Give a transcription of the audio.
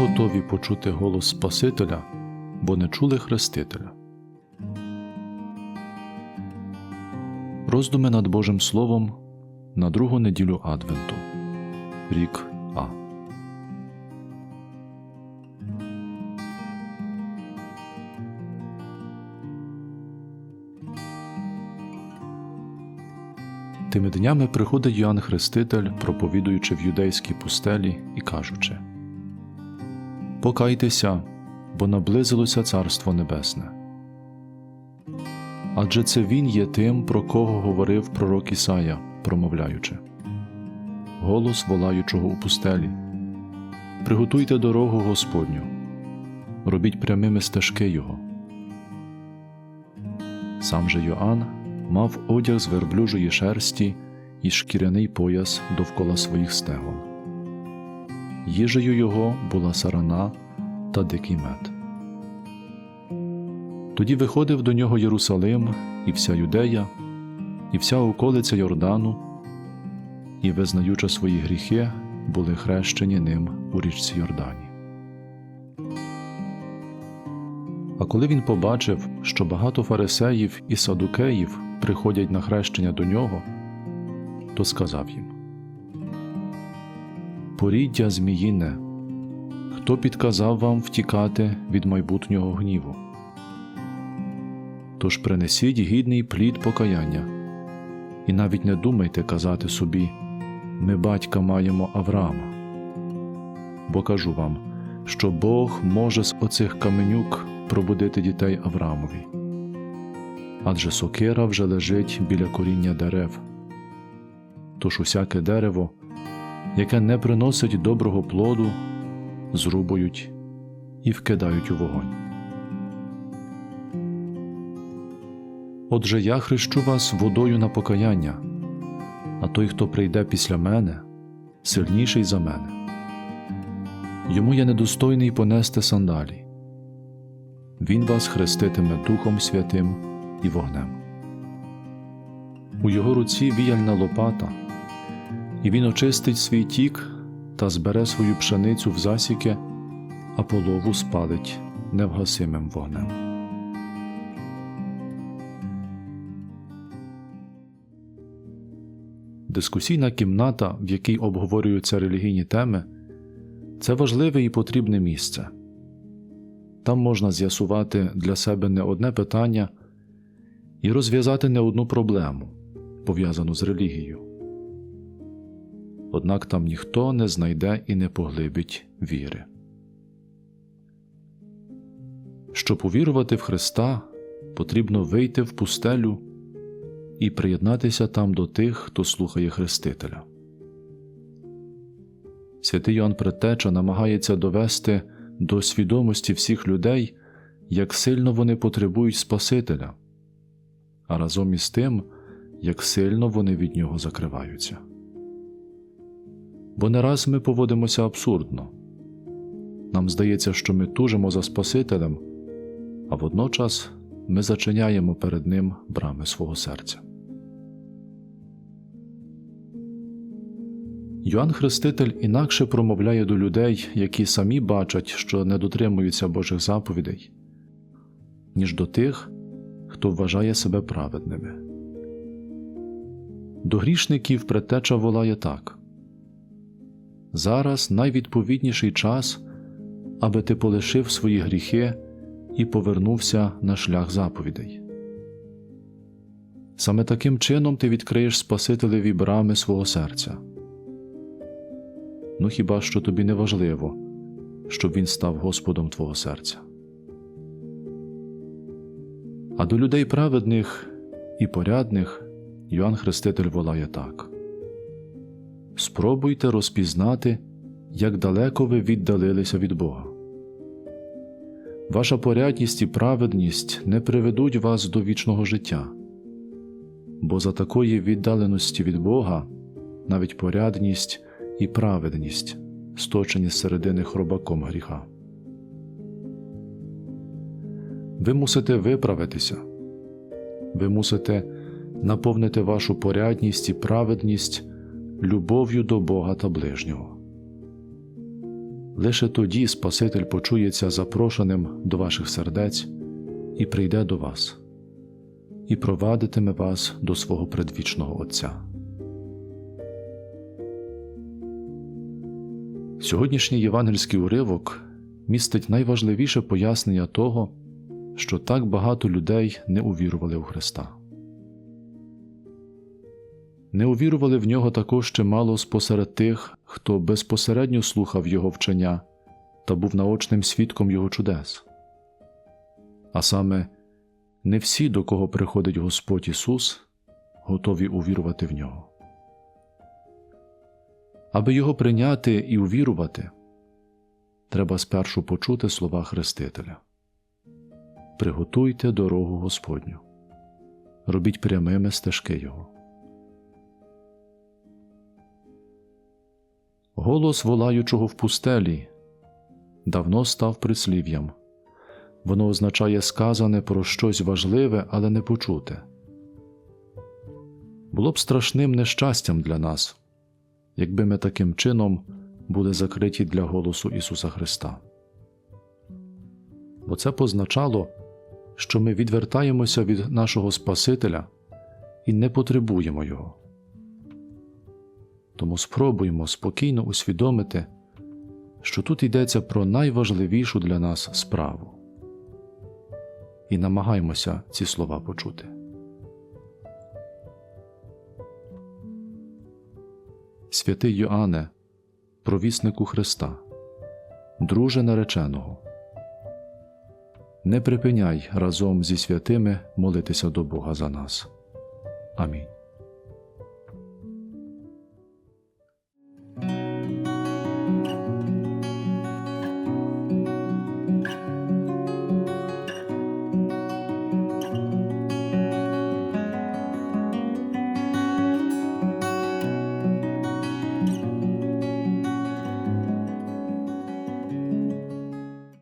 готові почути голос Спасителя, бо не чули Хрестителя. Роздуми над Божим Словом на другу неділю Адвенту. Рік А. Тими днями приходить Йоанн Хреститель, проповідуючи в юдейській пустелі і кажучи Покайтеся, бо наблизилося Царство Небесне. Адже це він є тим, про кого говорив пророк Ісая, промовляючи Голос волаючого у пустелі. Приготуйте дорогу Господню, робіть прямими стежки Його. Сам же Йоанн мав одяг з верблюжої шерсті і шкіряний пояс довкола своїх стегон. Їжею його була сарана та дикий мед. Тоді виходив до нього Єрусалим і вся Юдея, і вся околиця Йордану, і, визнаючи свої гріхи, були хрещені ним у річці Йордані. А коли він побачив, що багато фарисеїв і садукеїв приходять на хрещення до нього, то сказав їм Поріддя Зміїне, хто підказав вам втікати від майбутнього гніву? Тож принесіть гідний плід покаяння, і навіть не думайте казати собі ми батька маємо Авраама. Бо кажу вам, що Бог може з оцих каменюк пробудити дітей Авраамові. Адже сокира вже лежить біля коріння дерев. Тож усяке дерево, яке не приносить доброго плоду, зрубують і вкидають у вогонь. Отже, я хрещу вас водою на покаяння, а той, хто прийде після мене, сильніший за мене. Йому я недостойний понести сандалі. Він вас хреститиме Духом Святим і вогнем. У його руці віяльна лопата, і він очистить свій тік та збере свою пшеницю в засіки, а полову спалить невгасимим вогнем. Дискусійна кімната, в якій обговорюються релігійні теми, це важливе і потрібне місце. Там можна з'ясувати для себе не одне питання і розв'язати не одну проблему, пов'язану з релігією. Однак там ніхто не знайде і не поглибить віри. Щоб увірувати в Христа, потрібно вийти в пустелю і приєднатися там до тих, хто слухає Хрестителя. Святий Йоанн Предтеча намагається довести до свідомості всіх людей, як сильно вони потребують Спасителя, а разом із тим, як сильно вони від нього закриваються. Бо не раз ми поводимося абсурдно нам здається, що ми тужимо за Спасителем, а водночас ми зачиняємо перед Ним брами свого серця. Йоанн Хреститель інакше промовляє до людей, які самі бачать, що не дотримуються Божих заповідей, ніж до тих, хто вважає себе праведними. До грішників предтеча волає так зараз найвідповідніший час, аби ти полишив свої гріхи і повернувся на шлях заповідей. Саме таким чином ти відкриєш Спасителеві брами свого серця. Ну хіба що тобі не важливо, щоб він став Господом твого серця. А до людей праведних і порядних Йоанн Хреститель волає так Спробуйте розпізнати, як далеко ви віддалилися від Бога. Ваша порядність і праведність не приведуть вас до вічного життя, бо за такої віддаленості від Бога навіть порядність і праведність, сточені з середини хробаком гріха. Ви мусите виправитися, ви мусите наповнити вашу порядність і праведність любов'ю до Бога та ближнього. Лише тоді Спаситель почується запрошеним до ваших сердець і прийде до вас, і провадитиме вас до свого предвічного Отця. Сьогоднішній євангельський уривок містить найважливіше пояснення того, що так багато людей не увірували у Христа. Не увірували в нього також чимало спосеред тих, хто безпосередньо слухав Його вчення та був наочним свідком Його чудес. А саме, не всі, до кого приходить Господь Ісус, готові увірувати в нього. Аби його прийняти і увірувати, треба спершу почути слова Хрестителя Приготуйте дорогу Господню, робіть прямими стежки Його. Голос волаючого в пустелі давно став прислів'ям. Воно означає сказане про щось важливе, але не почуте. Було б страшним нещастям для нас, якби ми таким чином були закриті для голосу Ісуса Христа. Бо це позначало, що ми відвертаємося від нашого Спасителя і не потребуємо Його. Тому спробуємо спокійно усвідомити, що тут йдеться про найважливішу для нас справу. І намагаємося ці слова почути. Святий Йоанне, провіснику Христа, друже нареченого, не припиняй разом зі святими молитися до Бога за нас. Амінь.